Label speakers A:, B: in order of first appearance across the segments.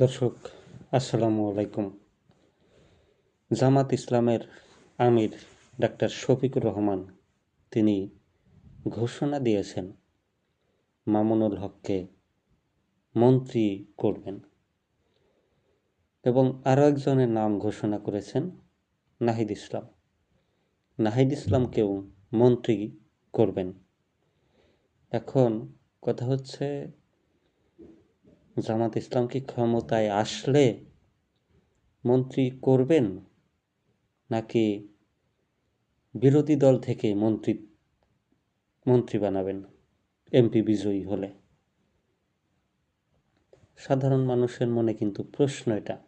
A: দর্শক, আসসালামু আলাইকুম। জামাত ইসলামের আমির ডাক্তার শফিকুর রহমান, তিনি ঘোষণা দিয়েছেন, মামুনুল হককে মন্ত্রী করবেন। এবং আরও একজনের নাম ঘোষণা করেছেন নাহিদ ইসলাম। নাহিদ ইসলামকেও মন্ত্রী করবেন। এখন কথা হচ্ছে জামাত ইসলাম কি ক্ষমতায় আসলে মন্ত্রী করবেন নাকি বিরোধী দল থেকে মন্ত্রী মন্ত্রী বানাবেন? এমপি বিজয়ী হলে। সাধারণ মানুষের মনে কিন্তু প্রশ্ন এটা।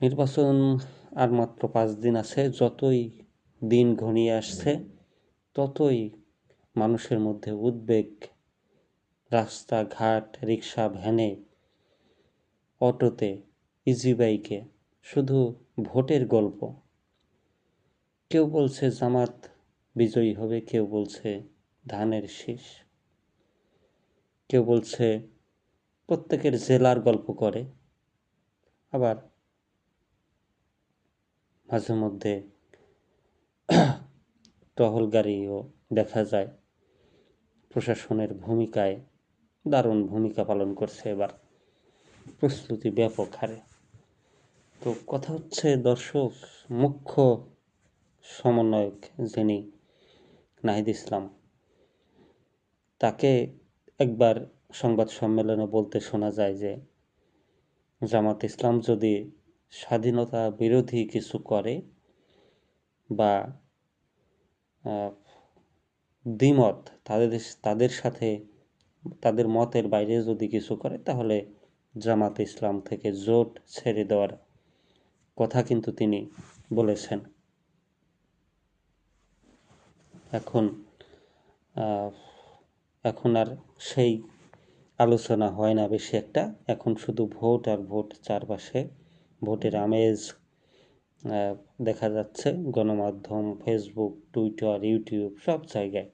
A: নির্বাচন আর মাত্র পাঁচ দিন আছে, যতই দিন ঘনিয়ে আসছে, ততই মানুষের মধ্যে উদ্বেগ রাস্তাঘাট, রিক্সা, ভ্যানে, অটোতে ইজি বাইকে শুধু ভোটের গল্প। কেউ বলছে জামাত বিজয়ী হবে, কেউ বলছে ধানের শীষ। কেউ বলছে প্রত্যেকের জেলার গল্প করে। আবার মাঝে মধ্যে টহল গাড়িও দেখা যায় প্রশাসনের ভূমিকায়। দারুণ ভূমিকা পালন করছে এবার। প্রস্তুতি ব্যাপক হারে। তো কথা হচ্ছে দর্শক, মুখ্য সমন্বয়ক যিনি নাহিদ ইসলাম, তাকে একবার সংবাদ সম্মেলনে বলতে শোনা যায় যে, জামাত ইসলাম যদি স্বাধীনতা বিরোধী কিছু করে বা দ্বিমত তাদের তাদের সাথে তাদের মতের বাইরে যদি কিছু করে, তাহলে জামাত ইসলাম থেকে জোট ছেড়ে দেওয়ার কথা কিন্তু তিনি বলেছেন। এখন এখন আর সেই আলোচনা হয় না বেশি একটা। এখন শুধু ভোট আর ভোট চারপাশে ভোটের আমেজ দেখা যাচ্ছে। গণমাধ্যম ফেসবুক টুইটার ইউটিউব সব জায়গায়